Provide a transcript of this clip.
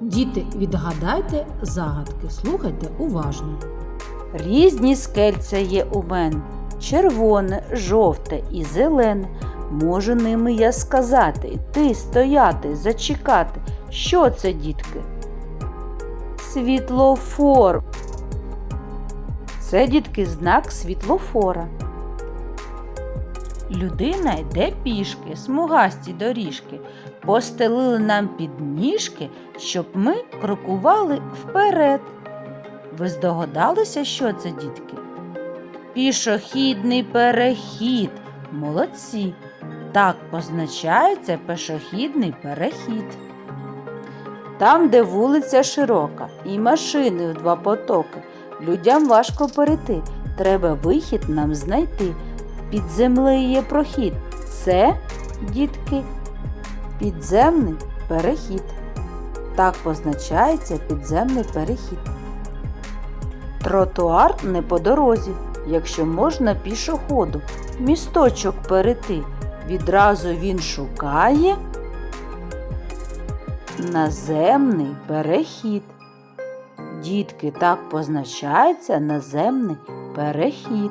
Діти, відгадайте загадки, слухайте уважно. Різні скельця є у мене, червоне, жовте і зелене. Можу ними я сказати, йти, стояти, зачекати. Що це, дітки? Світлофор. Це, дітки, знак світлофора. Людина йде пішки, смугасті доріжки, постелили нам підніжки, щоб ми крокували вперед. Ви здогадалися, що це, дітки? Пішохідний перехід. Молодці. Так позначається пішохідний перехід. Там, де вулиця широка і машини в два потоки, людям важко перейти. Треба вихід нам знайти. Під землею є прохід. Це, дітки, підземний перехід. Так позначається підземний перехід. Тротуар не по дорозі, якщо можна пішоходу, місточок перейти. Відразу він шукає наземний перехід. Дітки, так позначається наземний перехід.